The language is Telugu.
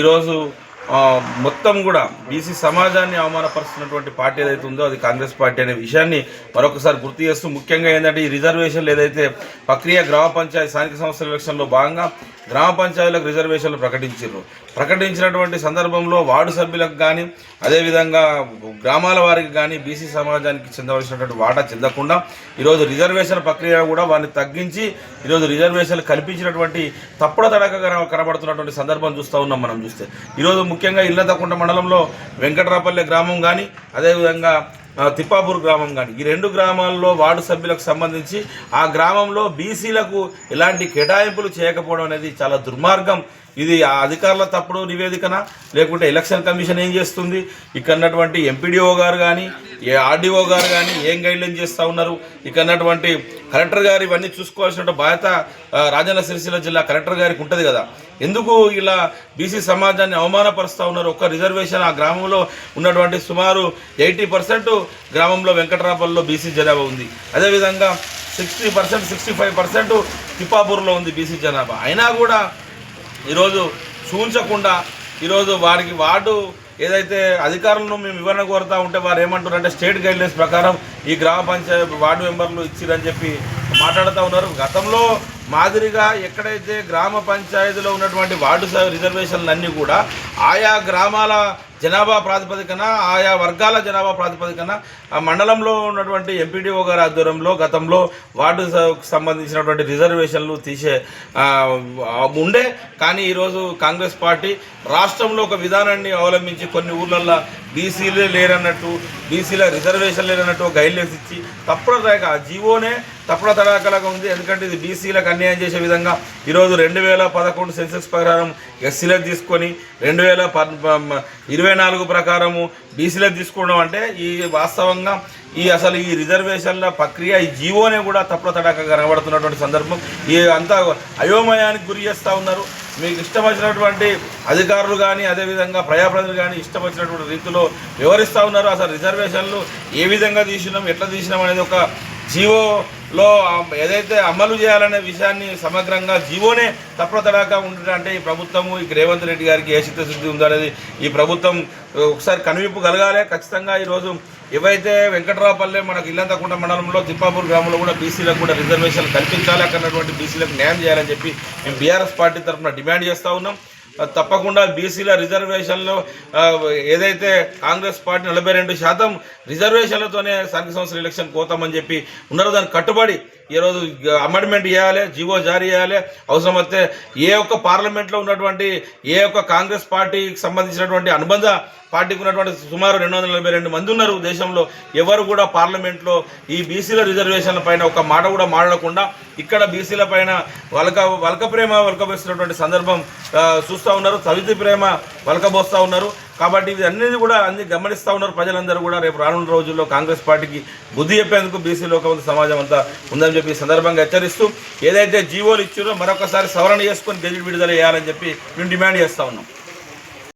ఈరోజు మొత్తం కూడా బీసీ సమాజాన్ని అవమానపరుస్తున్నటువంటి పార్టీ ఏదైతే ఉందో అది కాంగ్రెస్ పార్టీ అనే విషయాన్ని మరొకసారి గుర్తు చేస్తూ ముఖ్యంగా ఏంటంటే ఈ రిజర్వేషన్లు ఏదైతే ప్రక్రియ గ్రామ పంచాయతీ స్థానిక సంస్థల ఎలక్షన్లో భాగంగా గ్రామ పంచాయతీలకు రిజర్వేషన్లు ప్రకటించారు. ప్రకటించినటువంటి సందర్భంలో వార్డు సభ్యులకు కానీ అదేవిధంగా గ్రామాల వారికి కానీ బీసీ సమాజానికి చెందవలసినటువంటి వాటా చెందకుండా ఈరోజు రిజర్వేషన్ ప్రక్రియ కూడా వారిని తగ్గించి ఈరోజు రిజర్వేషన్లు కల్పించినటువంటి తప్పుడు తడకగా కనబడుతున్నటువంటి సందర్భం చూస్తూ ఉన్నాం మనం చూస్తే. ఈరోజు ముఖ్యంగా ఇల్లతకుంట మండలంలో వెంకటరాపల్లె గ్రామం కానీ అదేవిధంగా తిప్పాపూర్ గ్రామం కానీ ఈ రెండు గ్రామాల్లో వార్డు సభ్యులకు సంబంధించి ఆ గ్రామంలో బీసీలకు ఎలాంటి కేటాయింపులు చేయకపోవడం అనేది చాలా దుర్మార్గం. ఇది ఆ అధికారుల తప్పుడు నివేదికన? లేకుంటే ఎలక్షన్ కమిషన్ ఏం చేస్తుంది? ఇక్కడ ఉన్నటువంటి ఎంపీడీఓ గారు కానీ ఏ ఆర్డీఓ గారు కానీ ఏం గైడ్లైన్ చేస్తూ ఉన్నారు? ఇక్కడ ఉన్నటువంటి కలెక్టర్ గారు ఇవన్నీ చూసుకోవాల్సిన బాధ్యత రాజన్న సిరిసిల్ల జిల్లా కలెక్టర్ గారికి ఉంటుంది కదా. ఎందుకు ఇలా బీసీ సమాజాన్ని అవమానపరుస్తూ ఉన్నారు? ఒక్క రిజర్వేషన్ ఆ గ్రామంలో ఉన్నటువంటి సుమారు ఎయిటీ పర్సెంట్ గ్రామంలో వెంకటరాపల్లిలో బీసీ జనాభా ఉంది. అదేవిధంగా sixty percent sixty five percent తిప్పాపూర్లో ఉంది బీసీ జనాభా. అయినా కూడా ఈరోజు చూంచకుండా ఈరోజు వారికి వార్డు ఏదైతే అధికారులను మేము వివరణ కోరుతా ఉంటే వారు ఏమంటారు అంటే స్టేట్ గైడ్లైన్స్ ప్రకారం ఈ గ్రామ పంచాయతీ వార్డు మెంబర్లు ఇచ్చిరని చెప్పి మాట్లాడుతూ ఉన్నారు. గతంలో మాదిరిగా ఎక్కడైతే గ్రామ పంచాయతీలో ఉన్నటువంటి వార్డు స- రిజర్వేషన్లు అన్నీ కూడా ఆయా గ్రామాల జనాభా ప్రాతిపదికన ఆయా వర్గాల జనాభా ప్రాతిపదికన ఆ మండలంలో ఉన్నటువంటి ఎంపీడీఓ గారి ఆధ్వర్యంలో గతంలో వార్డు సంబంధించినటువంటి రిజర్వేషన్లు తీసే ఉండే. కానీ ఈరోజు కాంగ్రెస్ పార్టీ రాష్ట్రంలో ఒక విధానాన్ని అవలంబించి కొన్ని ఊర్లల్లో బీసీలే లేరన్నట్టు బీసీల రిజర్వేషన్ లేరన్నట్టు గైడ్లైన్స్ ఇచ్చి తప్పుడు ఆ జీవోనే తప్పుడు తడాకలాగా ఉంది. ఎందుకంటే ఇది బీసీలకు అన్యాయం చేసే విధంగా ఈరోజు రెండు వేల పదకొండు సెన్సెక్స్ ప్రకారం ఎస్సీలకు తీసుకొని రెండు వేల ఇరవై ఇరవై నాలుగు ప్రకారము బీసీలకు తీసుకోవడం అంటే ఈ వాస్తవంగా ఈ అసలు ఈ రిజర్వేషన్ల ప్రక్రియ ఈ జీవోనే కూడా తప్పుడు తడాక కనబడుతున్నటువంటి సందర్భం. ఈ అంతా అయోమయానికి గురి చేస్తూ ఉన్నారు. మీకు ఇష్టం వచ్చినటువంటి అధికారులు కానీ అదేవిధంగా ప్రజాప్రతినిధులు కానీ ఇష్టం వచ్చినటువంటి రీతిలో వివరిస్తూ ఉన్నారు. అసలు రిజర్వేషన్లు ఏ విధంగా తీసినాం ఎట్లా తీసినాం అనేది ఒక జీవో లో ఏదైతే అమలు చేయాలనే విషయాన్ని సమగ్రంగా జీవోనే తప్పతడాక ఉండడం ఈ ప్రభుత్వము ఈ రేవంత్ రెడ్డి గారికి ఏ చిత్తశుద్ధి ఉందో అనేది ఈ ప్రభుత్వం ఒకసారి కనువిప్పు కలగాలి. ఖచ్చితంగా ఈరోజు ఏవైతే వెంకట్రావుపల్లె మనకు ఇల్లంతకుంట మండలంలో తిప్పాపూర్ గ్రామంలో కూడా బీసీలకు కూడా రిజర్వేషన్ కల్పించాలి అక్కడటువంటి బీసీలకు న్యాయం చేయాలని చెప్పి మేము బీఆర్ఎస్ పార్టీ తరఫున డిమాండ్ చేస్తూ ఉన్నాం. తప్పకుండా బీసీల రిజర్వేషన్లో ఏదైతే కాంగ్రెస్ పార్టీ నలభై రెండు శాతం రిజర్వేషన్లతోనే స్థానిక సంస్థల ఎలక్షన్ పోతామని చెప్పి ఉన్నారో. దానికి కట్టుబడి ఈరోజు అమెండ్మెంట్ చేయాలి జీవో జారీ చేయాలి అవసరమైతే ఏ ఒక్క పార్లమెంట్లో ఉన్నటువంటి ఏ ఒక్క కాంగ్రెస్ పార్టీకి సంబంధించినటువంటి అనుబంధ పార్టీకి ఉన్నటువంటి సుమారు రెండు వందల నలభై రెండు మంది ఉన్నారు దేశంలో. ఎవరు కూడా పార్లమెంట్లో ఈ బీసీల రిజర్వేషన్ల పైన ఒక మాట కూడా మాట్లాడకుండా ఇక్కడ బీసీల పైన వలక వలక ప్రేమ వలకబోస్తున్నటువంటి సందర్భం చూస్తూ ఉన్నారు. సవితి ప్రేమ వలకబోస్తూ ఉన్నారు. కాబట్టి ఇది అన్ని కూడా అన్ని గమనిస్తూ ఉన్నారు ప్రజలందరూ కూడా. రేపు రానున్న రోజుల్లో కాంగ్రెస్ పార్టీకి బుద్ధి చెప్పేందుకు బీసీ లోకవంత సమాజం అంతా ఉందని చెప్పి ఈ సందర్భంగా హెచ్చరిస్తూ ఏదైతే జీవోలు ఇచ్చారో మరొకసారి సవరణ చేసుకొని గెజిట్ విడుదల చేయాలని చెప్పి మేము డిమాండ్ చేస్తూ ఉన్నాం.